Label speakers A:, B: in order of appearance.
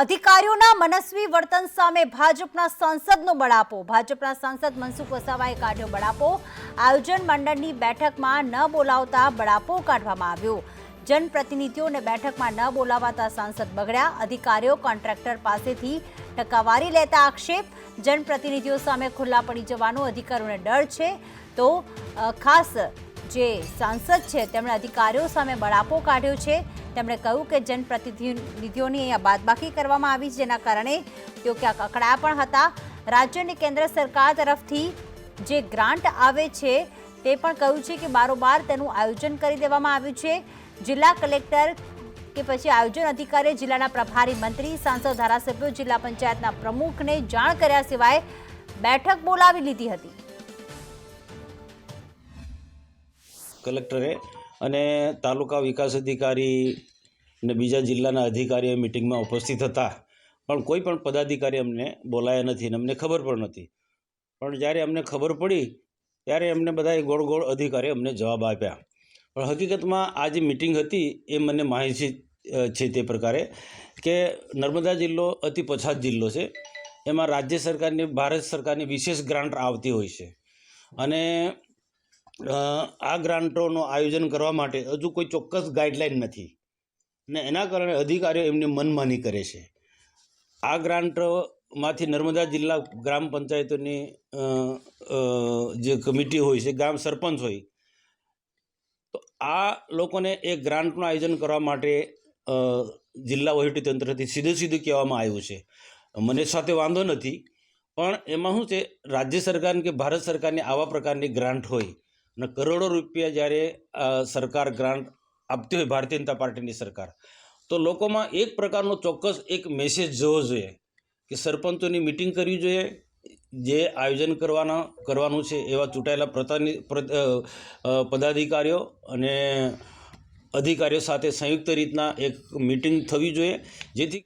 A: અધિકારીઓના મનસ્વી વર્તન સામે ભાજપના સાંસદનો બળાપો. ભાજપના સાંસદ મનસુખ વસાવાએ કાઢ્યો બળાપો. આયોજન મંડળની બેઠકમાં ન બોલાવતા બળાપો કાઢવામાં આવ્યો. જનપ્રતિનિધિઓને બેઠકમાં ન બોલાવાતા સાંસદ બગડ્યા. અધિકારીઓ કોન્ટ્રાક્ટર પાસેથી ટકાવારી લેતા આક્ષેપ. જનપ્રતિનિધિઓ સામે ખુલ્લા પડી જવાનો અધિકારીઓને ડર છે. તો ખાસ જે સાંસદ છે, તેમણે અધિકારીઓ સામે બળાપો કાઢ્યો છે. તેમણે કહ્યું કે જનપ્રતિનિધિઓની અહીંયા બાદબાકી કરવામાં આવી જેના કારણે તેઓ ક્યાંક અકળાયા પણ હતા. રાજ્યની કેન્દ્ર સરકાર તરફથી જે ગ્રાન્ટ આવે છે, તે પણ કહ્યું છે કે બારોબાર તેનું આયોજન કરી દેવામાં આવ્યું છે. જિલ્લા કલેક્ટર કે પછી આયોજન અધિકારી જિલ્લાના પ્રભારી મંત્રી, સાંસદ, ધારાસભ્યો, જિલ્લા પંચાયતના પ્રમુખને જાણ કર્યા સિવાય બેઠક બોલાવી લીધી હતી.
B: કલેક્ટરે અને તાલુકા વિકાસ અધિકારી અને બીજા જિલ્લાના અધિકારીઓ મિટિંગમાં ઉપસ્થિત હતા. પણ કોઈ પણ પદાધિકારી અમને બોલાયા નથી અને અમને ખબર પણ નથી. પણ જ્યારે અમને ખબર પડી, ત્યારે અમને બધાએ ગોળ ગોળ અધિકારીએ અમને જવાબ આપ્યા. પણ હકીકતમાં આ જે મિટિંગ હતી, એ મને માહિતી છે તે પ્રકારે કે નર્મદા જિલ્લો અતિ પછાત જિલ્લો છે. એમાં રાજ્ય સરકારની, ભારત સરકારની વિશેષ ગ્રાન્ટ આવતી હોય છે. અને આ ગ્રાન્ટોનું આયોજન કરવા માટે હજુ કોઈ ચોક્કસ ગાઈડલાઈન નથી. ને એના કારણે અધિકારીઓ એમની મનમાની કરે છે. આ ગ્રાન્ટમાંથી નર્મદા જિલ્લા ગ્રામ પંચાયતોની જે કમિટી હોય છે ગ્રામ સરપંચ હોય, તો આ લોકોને એ ગ્રાન્ટનું આયોજન કરવા માટે જિલ્લા વહીવટીતંત્રથી સીધું સીધું કહેવામાં આવ્યું છે. મને સાથે વાંધો નથી, પણ એમાં શું છે, રાજ્ય સરકારની કે ભારત સરકારની આવા પ્રકારની ગ્રાન્ટ હોય, અને કરોડો રૂપિયા જ્યારે સરકાર ગ્રાન્ટ આપતી હોય ભારતીય જનતા પાર્ટીની સરકાર. તો લોકોમાં એક પ્રકારનો ચોક્કસ એક મેસેજ જવો જોઈએ કે સરપંચોની મિટિંગ કરવી જોઈએ, જે આયોજન કરવાના, કરવાનું છે એવા ચૂંટાયેલા પ્રતાની પદાધિકારીઓ અને અધિકારીઓ સાથે સંયુક્ત રીતના એક મિટિંગ થવી જોઈએ, જેથી